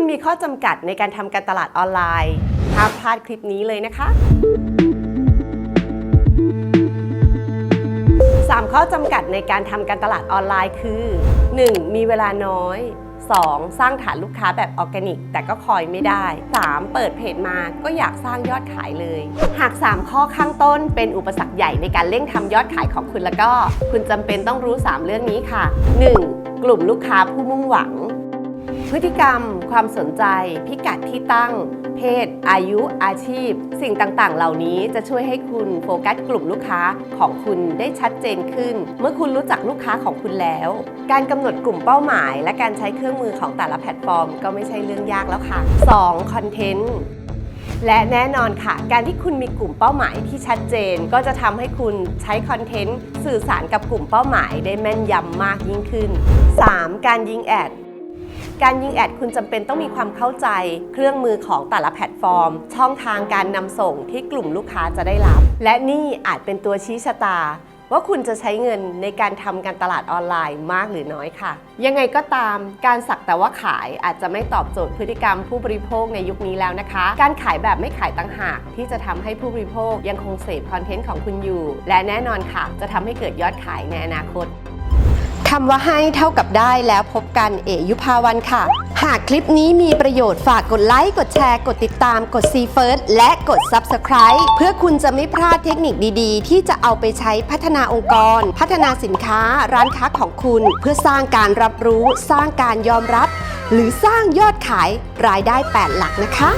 คุณมีข้อจำกัดในการทำการตลาดออนไลน์ห้ามพลาดคลิปนี้เลยนะคะ 3 ข้อจำกัดในการทำการตลาดออนไลน์คือ 1. มีเวลาน้อย 2. สร้างฐานลูกค้าแบบออร์แกนิก แต่ก็คอยไม่ได้ 3. เปิดเพจมาก็อยากสร้างยอดขายเลย หาก 3 ข้อข้างต้นเป็นอุปสรรคใหญ่ในการเร่งทำยอดขายของคุณแล้วก็ คุณจำเป็นต้องรู้ 3 เรื่องนี้ค่ะ 1. กลุ่มลูกค้าผู้มุ่งหวัง พฤติกรรม ความสนใจ พิกัดที่ตั้ง เพศ อายุ อาชีพ สิ่งต่างๆ เหล่านี้จะช่วยให้คุณโฟกัสกลุ่มลูกค้าของคุณได้ชัดเจนขึ้น เมื่อคุณรู้จักลูกค้าของคุณแล้ว การกำหนดกลุ่มเป้าหมาย และการใช้เครื่องมือของแต่ละแพลตฟอร์ม ก็ไม่ใช่เรื่องยากแล้วค่ะ 2. คอนเทนต์และแน่นอนค่ะ การที่คุณมีกลุ่มเป้าหมายที่ชัดเจน ก็จะทำให้คุณใช้คอนเทนต์สื่อสารกับกลุ่มเป้าหมายได้แม่นยำมากยิ่งขึ้น 3. การยิงแอด การยิงแอดคุณจำเป็นต้องมีความเข้าใจ เครื่องมือของแต่ละแพลตฟอร์ม ช่องทางการนำส่งที่กลุ่มลูกค้าจะได้รับ และนี่อาจเป็นตัวชี้ชะตาว่าคุณจะใช้เงินในการทำการตลาดออนไลน์มากหรือน้อยค่ะ ยังไงก็ตามการสักแต่ว่าขายอาจจะไม่ตอบโจทย์พฤติกรรมผู้บริโภคในยุคนี้แล้วนะคะ การขายแบบไม่ขายต่างหาก ที่จะทำให้ผู้บริโภคยังคงเสพคอนเทนต์ของคุณอยู่ และแน่นอนค่ะ จะทำให้เกิดยอดขายในอนาคต คำว่าให้เท่ากับได้แล้วพบกันเอยุภาวันค่ะ หากคลิปนี้มีประโยชน์ฝากกดไลค์ กดแชร์ กดติดตาม กด See First และกด Subscribe เพื่อคุณจะไม่พลาดเทคนิคดีๆ ที่จะเอาไปใช้พัฒนาองค์กร พัฒนาสินค้าร้านค้าของคุณ เพื่อสร้างการรับรู้ สร้างการยอมรับ หรือสร้างยอดขายรายได้ 8 หลักนะคะ